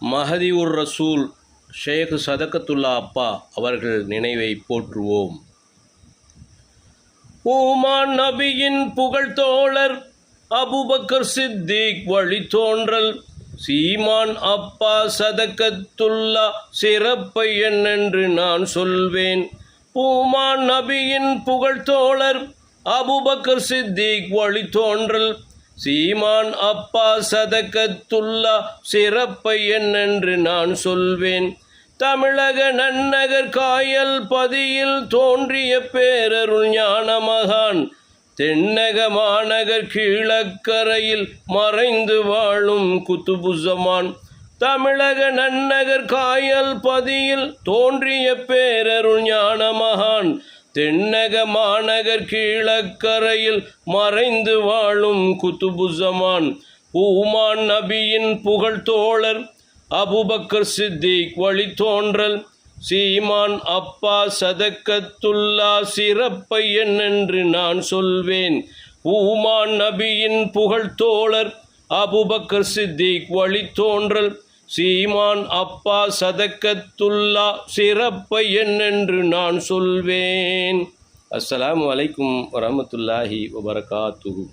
மஹதி உர் ரசூல் ஷேக் சதகத்துல்லா அப்பா அவர்கள் நினைவை போற்றுவோம். ஊமான் நபியின் புகழ்தோழர் அபுபக்கர் சித்திக் வழி தோன்றல் சீமான் அப்பா சதக்கத்துல்லா சிறப்பை என்னென்று நான் சொல்வேன். பூமான் நபியின் புகழ்தோழர் அபுபக்கர் சித்திக் வழி தோன்றல் சீமான் அப்பா சதகத்துல்லா சிறப்பை என்னென்று நான் சொல்வேன். தமிழக நன்னகர் காயல் பதியில் தோன்றிய பேரருள் ஞான மகான் தென்னக மாநகர் கீழக்கரையில் மறைந்து வாழும் குத்துபுசமான். தமிழக நன்னகர் காயல் பதியில் தோன்றிய பேரருள் ஞான மகான் தென்னக மாநகர் கீழக்கரையில் மறைந்து வாழும் குத்துபுசமான் பூமான் நபியின் புகழ் தோழர் அபுபக்கர் சித்திக் வழித்தோன்றல் சீமான் அப்பா சதக்கத்துல்லா சிறப்பை என்னென்று நான் சொல்வேன். பூமான் நபியின் புகழ் தோழர் அபுபக்கர் சித்திக் வழித்தோன்றல் சீமான் அப்பா சதக்கத்துல்லா சிறப்பை என்னென்று நான் சொல்வேன். அஸ்ஸலாமு வலைக்கும் வரமத்துல்லாஹி வபரகாத்துஹு.